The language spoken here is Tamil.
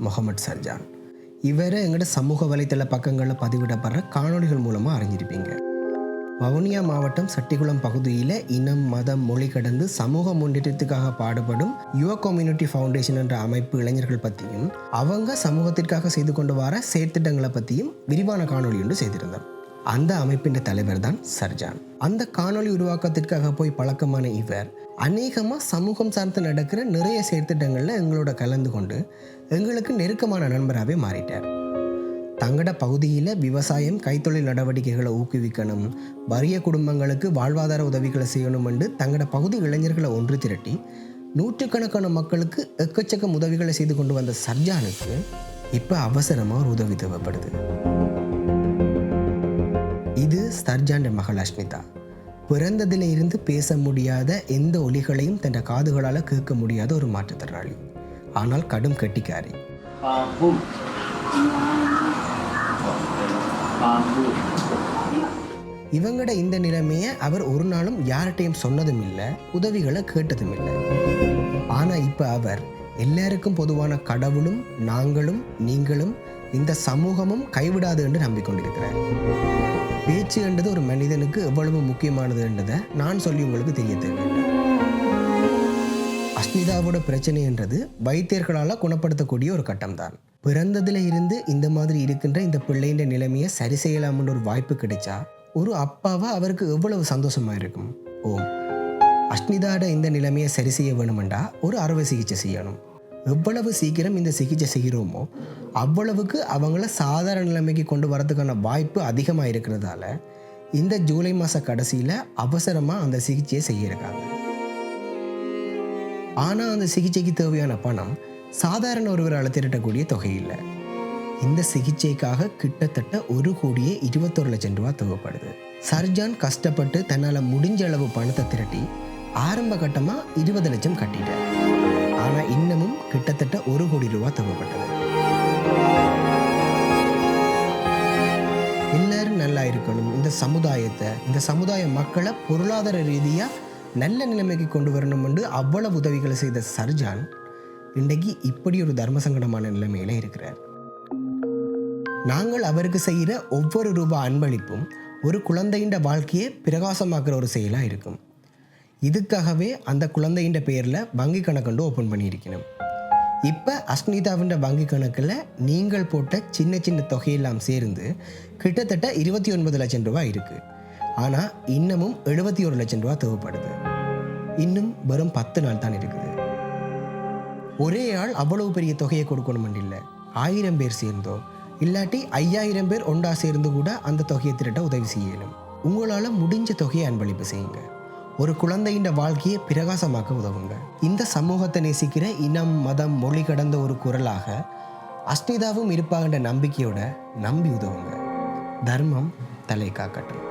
முகமது சர்ஜான். இவரை எங்களோட சமூக வலைத்தள பக்கங்களில் பதிவிடப்படுற காணொளிகள் மூலமாக அறிஞ்சிருப்பீங்க. வவுனியா மாவட்டம் சட்டிக்குளம் பகுதியில் இனம் மதம் மொழி கடந்து சமூக முன்னேற்றத்துக்காக பாடுபடும் யுவ கம்யூனிட்டி ஃபவுண்டேஷன் என்ற அமைப்பு இளைஞர்கள் பற்றியும் அவங்க சமூகத்திற்காக செய்து கொண்டு வர செயற்திட்டங்களை பற்றியும் விரிவான காணொளி ஒன்று செய்திருந்தோம். அந்த அமைப்பின் தலைவர் தான் சர்ஜான். அந்த காணொளி உருவாக்கத்திற்காக போய் பழக்கமான இவர் அநேகமாக சமூகம் சார்ந்து நடக்கிற நிறைய செயற்திட்டங்களில் எங்களோட கலந்து கொண்டு எங்களுக்கு நெருக்கமான நண்பராகவே மாறிட்டார். தங்கட பகுதியில் விவசாயம் கைத்தொழில் நடவடிக்கைகளை ஊக்குவிக்கணும் வறிய குடும்பங்களுக்கு வாழ்வாதார உதவிகளை செய்யணும் என்று தங்கட பகுதி இளைஞர்களை ஒன்று திரட்டி நூற்றுக்கணக்கான மக்களுக்கு எக்கச்சக்கம் உதவிகளை செய்து கொண்டு வந்த சர்ஜானுக்கு இப்போ அவசரமாக ஒரு உதவி தேவைப்படுது. இது சர்ஜான் மகள் அஷ்மிதா பிறந்ததில் இருந்து பேச முடியாத எந்த ஒலிகளையும் தன் காதுகளால் கேட்க முடியாத ஒரு மாற்றுத்திறனாளி. ஆனால் கடும் கெட்டிக்காரி. இவங்கட இந்த நிலைமையை அவர் ஒரு நாளும் யார்கிட்டையும் சொன்னதும் இல்லை உதவிகளை கேட்டதும் இல்லை ஆனால் இப்போ அவர் எல்லாருக்கும் பொதுவான கடவுளும் நாங்களும் நீங்களும் இந்த சமூகமும் கைவிடாது என்று நம்பிக்கொண்டிருக்கிறார். பேச்சு என்றது ஒரு மனிதனுக்கு எவ்வளவு முக்கியமானது என்றதை நான் சொல்லி உங்களுக்கு தெரிய தேவையில்லை அஸ்மிதாவோட பிரச்சனை என்றது வைத்தியர்களால் குணப்படுத்தக்கூடிய ஒரு கட்டம்தான். பிறந்ததுல இருந்து இந்த மாதிரி இருக்கின்ற இந்த பிள்ளைன்ற நிலைமையை சரி செய்யலாம்னு ஒரு வாய்ப்பு கிடைச்சா ஒரு அப்பாவா அவருக்கு எவ்வளவு சந்தோஷமா இருக்கும்? ஓம் அஸ்மிதாட இந்த நிலைமையை சரி செய்ய வேணுமெண்டா ஒரு அறுவை சிகிச்சை செய்யணும். எவ்வளவு சீக்கிரம் இந்த சிகிச்சை செய்கிறோமோ அவ்வளவுக்கு அவங்கள சாதாரண நிலைமைக்கு கொண்டு வரதுக்கான வாய்ப்பு அதிகமாக இருக்கிறதால இந்த ஜூலை மாத கடைசியில் அவசரமாக அந்த சிகிச்சையை செய்யிருக்காங்க ஆனால் அந்த சிகிச்சைக்கு தேவையான பணம் சாதாரண ஒருவரால் திரட்டக்கூடிய தொகை இல்லை. இந்த சிகிச்சைக்காக கிட்டத்தட்ட ஒரு கோடியே இருபத்தொரு லட்சம் ரூபா தேவைப்படுது. சர்ஜான் கஷ்டப்பட்டு தன்னால் முடிஞ்ச அளவு பணத்தை திரட்டி ஆரம்ப கட்டமாக இருபது லட்சம் கட்டிட்டார். ஆனால் இன்னமும் கிட்டத்தட்ட ஒரு கோடி ரூபா தேவைப்பட்டது எல்லாரும் நல்லா இருக்கணும். இந்த சமுதாயத்தை இந்த சமுதாய மக்களை பொருளாதார ரீதியாக நல்ல நிலைமைக்கு கொண்டு வரணும் என்று அவ்வளவு உதவிகளை செய்த சர்ஜான் இன்றைக்கு இப்படி ஒரு தர்ம சங்கடமான நிலைமையில இருக்கிறார். நாங்கள் அவருக்கு செய்கிற ஒவ்வொரு ரூபாய் அன்பளிப்பும் ஒரு குழந்தையின் வாழ்க்கையை பிரகாசமாக்குற ஒரு செயலாக இருக்கும். இதுக்காகவே அந்த குழந்தையின் பெயரில் வங்கி கணக்குண்டு ஓப்பன் பண்ணியிருக்கணும். இப்போ அஸ்மிதாவின் வங்கி கணக்கில் நீங்கள் போட்ட சின்ன சின்ன தொகையெல்லாம் சேர்ந்து கிட்டத்தட்ட இருபத்தி ஒன்பது லட்சம் ரூபாய் இருக்குது ஆனால் இன்னமும் எழுபத்தி ஒரு லட்சம் ரூபாய் தேவைப்படுது. இன்னும் வெறும் பத்து நாள் தான் இருக்குது. ஒரே ஆள் அவ்வளவு பெரிய தொகையை கொடுக்கணும்னு இல்லை. ஆயிரம் பேர் சேர்ந்தோ இல்லாட்டி ஐயாயிரம் பேர் ஒன்றா சேர்ந்து கூட அந்த தொகையை திரட்ட உதவி செய்யணும். உங்களால் முடிஞ்ச தொகையை அன்பளிப்பு செய்யுங்க. ஒரு குழந்தையின் வாழ்க்கையை பிரகாசமாக்க உதவுங்க. இந்த சமூகத்தை நேசிக்கிற இனம் மதம் மொழி கடந்த ஒரு குரலாக அஸ்மிதாவும் இருப்பாங்கன்ற நம்பிக்கையோட நம்பி உதவுங்க. தர்மம் தலை காக்கட்டும்.